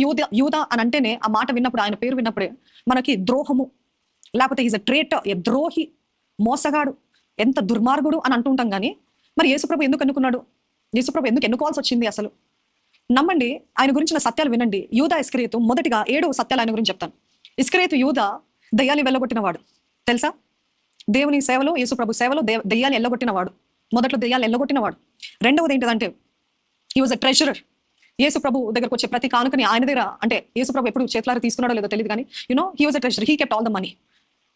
యూద యూద అని అంటేనే ఆ మాట విన్నప్పుడు ఆయన పేరు విన్నప్పుడే మనకి ద్రోహము లేకపోతే ఈజ్ అ ట్రేట్ ద్రోహి మోసగాడు ఎంత దుర్మార్గుడు అని అంటుంటాం కానీ మరి యేసుప్రభు ఎందుకు ఎన్నుకున్నాడు యేసుప్రభు ఎందుకు ఎన్నుకోవాల్సి వచ్చింది అసలు? నమ్మండి ఆయన గురించిన సత్యాలు వినండి. యూదా ఇస్క్రియతు మొదటిగా ఏడు సత్యాలు ఆయన గురించి చెప్తాను. ఇస్క్రియతు యూదా దయ్యాన్ని వెళ్ళగొట్టినవాడు తెలుసా? దేవుని సేవలో యేసుప్రభు సేవలో దే దయ్యాన్ని ఎల్లగొట్టినవాడు మొదట్లో దయ్యాలు ఎల్లగొట్టినవాడు రెండవది ఏంటిదంటే ఈ వాజ్ అ ట్రెజరర్ యేసు ప్రభు దగ్గరకు వచ్చే ప్రతి కానుకని ఆయన దగ్గర అంటే యేసు ప్రభు ఎప్పుడు చేతులారా తీసుకున్నాడో లేదో తెలియదు కానీ you know he was a treasurer he kept all the money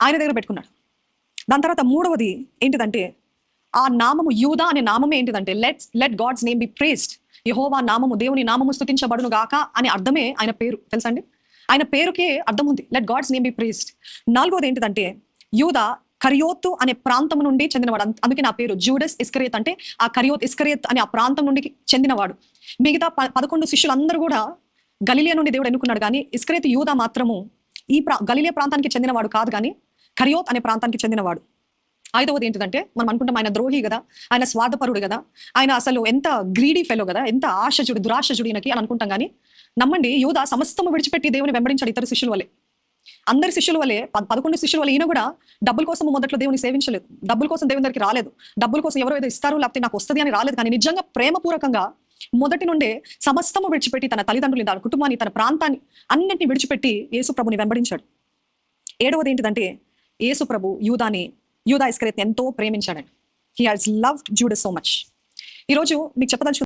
ఆయన దగ్గర పెట్టుకున్నాడు. దాని తర్వాత మూడవది ఏంటిదంటే ఆ నామము యూదా అనే నామమే ఏంటిదంటే let let God's name be praised యహోవా నామము దేవుని నామము స్థుతించబడును గాక అనే అర్థమే ఆయన పేరు. తెలుసండి ఆయన పేరుకే అర్థం ఉంది. Let God's name be praised నాలుగోది ఏంటిదంటే యూదా కరియోత్తు అనే ప్రాంతం నుండి చెందినవాడు. అందుకే నా పేరు జూడస్ ఇస్కరియత్ అంటే ఆ కరియోత్ ఇస్కరియత్ అనే ఆ ప్రాంతం నుండి చెందినవాడు. మిగతా ప- పదకొండు శిష్యులందరూ కూడా గలిలియా నుండి దేవుడు ఎన్నుకున్నాడు. కానీ ఇస్కరియత్ యూదా మాత్రము ఈ ప్రా గలిలియా ప్రాంతానికి చెందినవాడు కాదు కానీ కరియోత్ అనే ప్రాంతానికి చెందినవాడు. ఐదవది ఏంటిదంటే మనం అనుకుంటాం ఆయన ద్రోహి కదా ఆయన స్వార్థపరుడు కదా ఆయన అసలు ఎంత గ్రీడీ ఫెలో కదా ఎంత ఆశజుడు దురాశ ఈయనకి అని అనుకుంటాం. కానీ నమ్మండి యూదా సమస్తము విడిచిపెట్టి దేవుని వెంబడించాడు ఇతర శిష్యుల వల్లే అందరి శిష్యుల వల్లే పదకొండు శిష్యుల వల్ల ఈయన కూడా డబ్బుల కోసం మొదట్లో దేవుని సేవించలేదు. డబ్బుల కోసం దేవుని దగ్గరికి రాలేదు. డబ్బుల కోసం ఎవరో ఏదో ఇస్తారు లేకపోతే నాకు వస్తుంది అని రాలేదు. కానీ నిజంగా ప్రేమపూర్వకంగా మొదటి నుండే సమస్తము విడిచిపెట్టి తన తల్లిదండ్రులు తన కుటుంబాన్ని తన ప్రాంతాన్ని అన్నింటినీ విడిచిపెట్టి యేసు ప్రభుని వెంబడించాడు. ఏడవది ఏంటిదంటే యేసు ప్రభు యూదాని యూదా ఇస్కరేత్ ఎంతో ప్రేమించాడండి. He has loved Judas so much ఈరోజు మీకు చెప్పదలుచు